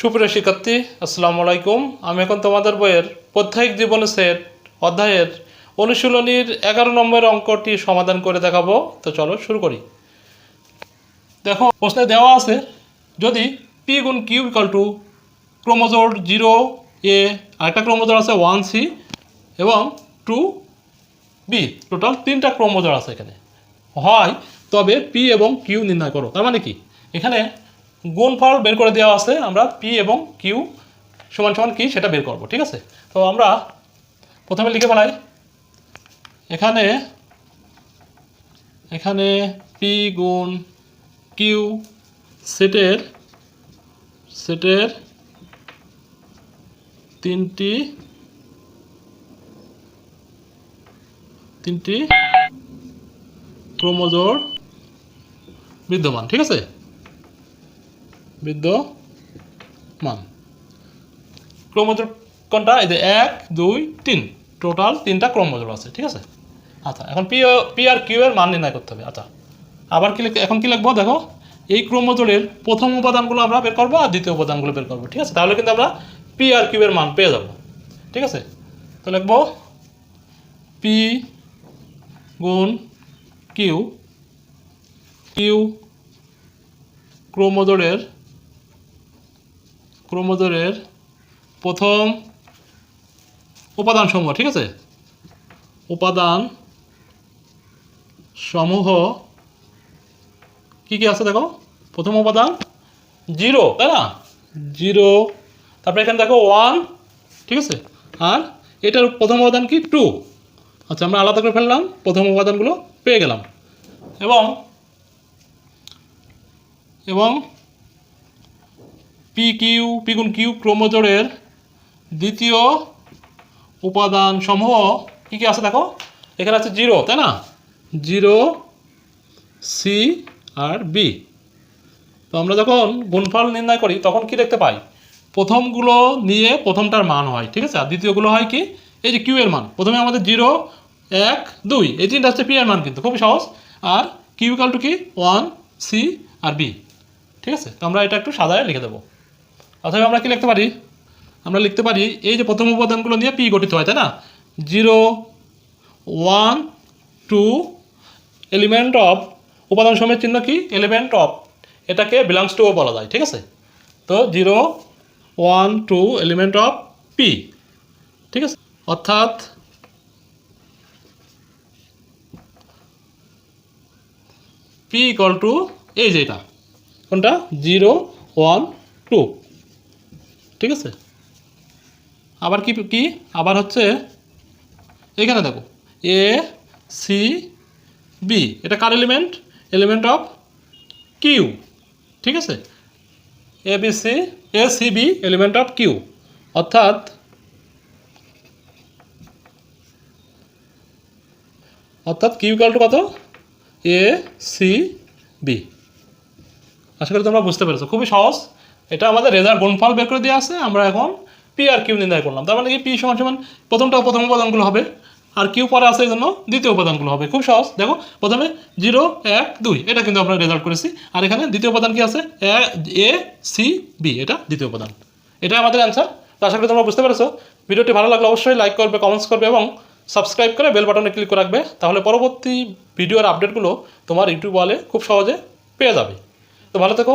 সুপ্রিয় শিক্ষার্থী, আসসালামু আলাইকুম। আমি এখন তোমাদের বইয়ের প্রত্যেক জীবন সেট অধ্যায়ের অনুশীলনীর এগারো নম্বর অঙ্কটি সমাধান করে দেখাবো। তো চলো শুরু করি। দেখো, প্রশ্নে দেওয়া আছে, যদি পি গুণ কিউ ইকাল টু ক্রোমোজোর জিরো এ, আরেকটা ক্রোমোজোর আছে ওয়ান সি এবং টু বি, টোটাল তিনটা ক্রোমোজোর আছে এখানে। হয়, তবে পি এবং কিউ নির্ণয় করো। তার মানে কি? এখানে গুণফল বের করে দেওয়া আছে, আমরা পি এবং কিউ সমান সমান কি সেটা বের করব, ঠিক আছে? তো আমরা প্রথমে লিখে ফেলাই। এখানে এখানে পি গুণ কিউ সেটের সেটের তিনটি তিনটি ক্রোমোজোর বিদ্যমান, ঠিক আছে? বিদ্যমান ক্রোমোজোর কোনটা? এই যে এক, দুই, তিন। টোটাল তিনটা ক্রোমোজোর আছে, ঠিক আছে? আচ্ছা এখন পি পি আর কিউ এর মান নির্ণয় করতে হবে। আচ্ছা আবার কি এখন কি লিখব? দেখো, এই ক্রোমোজোরের প্রথম উপাদানগুলো আমরা বের করব আর দ্বিতীয় উপাদানগুলো বের করব, ঠিক আছে? তাহলে কিন্তু আমরা পি আর কিউ এর মান পেয়ে যাব, ঠিক আছে? তো লিখব পি গুণ কিউ কিউ ক্রোমোজোরের ক্রোমোজোরের প্রথম উপাদান সমূহ ঠিক আছে? উপাদান সমূহ কি কি আছে দেখো? প্রথম উপাদান জিরো, তাই না? জিরো। তারপরে এখানে দেখো ওয়ান, ঠিক আছে? আর এটার প্রথম উপাদান কি? টু। আচ্ছা আমরা আলাদা করে ফেললাম, প্রথম উপাদানগুলো পেয়ে গেলাম। এবং এবং পি কিউ পি গুণ কিউ ক্রোমোজোরের দ্বিতীয় উপাদান সমূহ কী কী আছে দেখো? এখানে আছে জিরো, তাই না? জিরো সি আর বি তো আমরা যখন গুণফল নির্ণয় করি, তখন কি দেখতে পাই? প্রথমগুলো নিয়ে প্রথমটার মান হয়, ঠিক আছে? আর দ্বিতীয়গুলো হয় কি? এই যে কিউ এর মান। প্রথমে আমাদের জিরো, এক, দুই। এই তিনটা হচ্ছে পি এর মান কিন্তু, খুবই সহজ। আর কিউ ইকাল টু কি? ওয়ান সি আর বি ঠিক আছে? তো আমরা এটা একটু সাদায় লিখে দেবো। অথবা আমরা কি লিখতে পারি? আমরা লিখতে পারি এই যে প্রথম উপাদানগুলো নিয়ে পি গঠিত হয়, তাই না? Zero, one, two element of উপাদান সময়ের চিহ্ন কি? এলিমেন্ট অফ এটাকে বিলংস টুও বলা যায়, ঠিক আছে? তো zero, one, two element of P, ঠিক আছে? অর্থাৎ পি ইকল টু এই যে এটা, কোনটা? Zero, one, two. ঠিক আছে? আবার কি কি? আবার হচ্ছে এখানে দেখো। এ সি বি এটা কার এলিমেন্ট এলিমেন্ট অফ কিউ ঠিক আছে? A B C A C B element of Q অর্থাৎ অর্থাৎ কিউ ইকাল টু কত? এ সি বি আশা করি তোমরা বুঝতে পেরেছ। খুবই সহজ। এটা আমাদের রেজাল্ট গুণফল বের করে দেওয়া আছে, আমরা এখন পি আর কিউ নির্ণয় করলাম। তার মানে কি পি সমান সমান প্রথমটা প্রথম উপাদানগুলো হবে, আর কিউ পরে আছে এই জন্য দ্বিতীয় উপাদানগুলো হবে। খুব সহজ। দেখো, প্রথমে জিরো, এক, দুই, এটা কিন্তু আমরা রেজাল্ট করেছি। আর এখানে দ্বিতীয় উপাদান কি আছে? এ সি, বি, এটা দ্বিতীয় উপাদান। এটা আমাদের অ্যান্সার তো আশা করি তোমরা বুঝতে পেরেছ। ভিডিওটি ভালো লাগলে অবশ্যই লাইক করবে কমেন্টস করবে এবং সাবস্ক্রাইব করে বেল বাটনে ক্লিক করে রাখবে। তাহলে পরবর্তী ভিডিওর আপডেটগুলো তোমার ইউটিউব ওয়ালে খুব সহজে পেয়ে যাবে। তো ভালো থেকো।